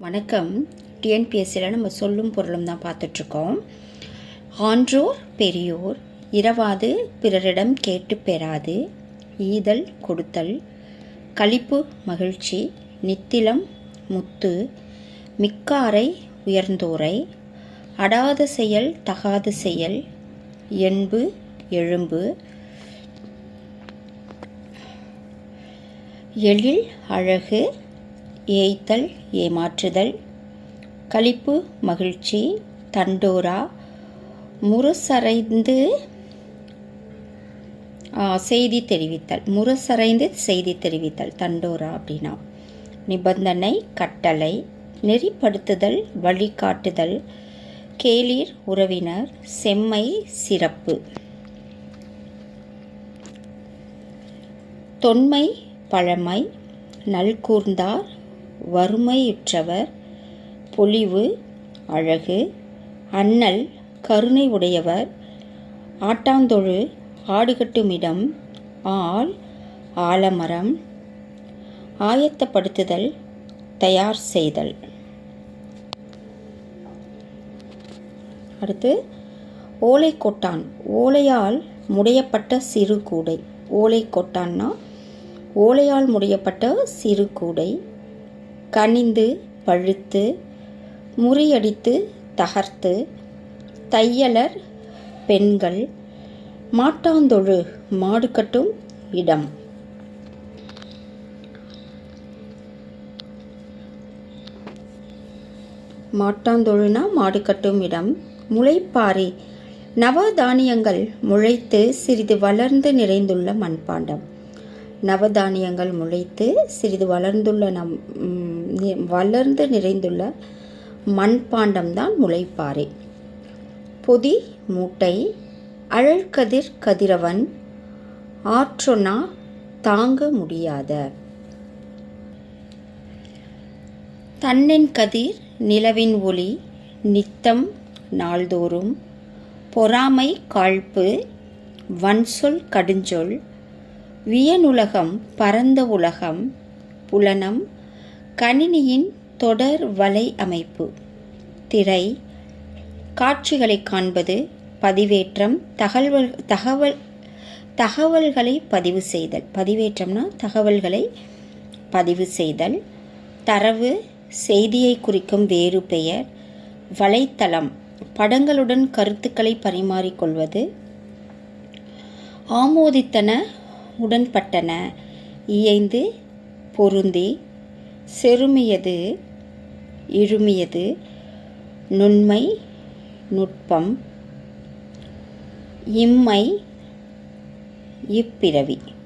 வணக்கம். டிஎன்பிஎஸ்சியில் நம்ம சொல்லும் பொருளும் தான் பார்த்துட்ருக்கோம். ஆன்றோர் பெரியோர் இரவாது பிறரிடம் கேட்டு பெறாது ஈதல் கொடுத்தல் களிப்பு மகிழ்ச்சி நித்திலம் முத்து மிக்காரை உயர்ந்தோரை அடாத செயல் தகாத செயல் என்பு எழும்பு எழில் அழகு ஏய்த்தல் ஏமாற்றுதல். களிப்பு மகிழ்ச்சி. தண்டோரா. முரசறைந்து செய்தி தெரிவித்தல். முரசறைந்து செய்தி தெரிவித்தல். தண்டோரா அப்படின்னா நிபந்தனை கட்டளை. நெறிப்படுத்துதல் வழிகாட்டுதல். கேளீர் உறவினர். செம்மை சிறப்பு. தொன்மை பழமை. நல்கூர்ந்தார். வறுமையுற்றவர் பொலிவு அழகு அண்ணல் கருணை உடையவர் ஆட்டாந்தொழு ஆடுகட்டுமிடம் ஆள் ஆலமரம் ஆயத்தப்படுத்துதல் தயார் செய்தல். அடுத்து ஓலை கொட்டான் ஓலையால் முடையப்பட்ட சிறு கூடை. ஓலை கொட்டான்னா ஓலையால் முடையப்பட்ட சிறு கூடை. கனிந்து பழுத்து முறியடித்து தகர்த்து தையலர் பெண்கள் மாட்டாந்தொழு மாடு கட்டும் இடம். மாட்டாந்தொழுனா மாடு கட்டும் இடம். முளைப்பாரி நவதானியங்கள் முளைத்து சிறிது வளர்ந்து நிறைந்துள்ள மண்பாண்டம். நவதானியங்கள் முளைத்து சிறிது வளர்ந்துள்ள நம் வளர்ந்து நிறைந்துள்ள மண்பாண்டம்தான் முளைப்பாறை. பொதி மூட்டை அழற்கதிர் கதிரவன் ஆற்றொன்னா தாங்க முடியாத. தன்னின் கதிர் நிலவின் ஒளி நித்தம் நாள்தோறும் பொறாமை காழ்ப்பு வன்சொல் கடுஞ்சொல் வியனுலகம் பரந்த உலகம் புலனம் கணினியின் தொடர் வலை அமைப்பு. திரை காட்சிகளை காண்பது பதிவேற்றம் தகவல் தகவல் தகவல்களை பதிவு செய்தல். பதிவேற்றம்னா தகவல்களை பதிவு செய்தல். தரவு செய்தியை குறிக்கும் வேறு பெயர். வலைத்தளம் படங்களுடன் கருத்துக்களை பரிமாறிக்கொள்வது. ஆமோதித்தன உடன்பட்டன. இயைந்து பொருந்தி செருமியது இழுமியது நுண்மை நுட்பம் இம்மை இப்பிறவி.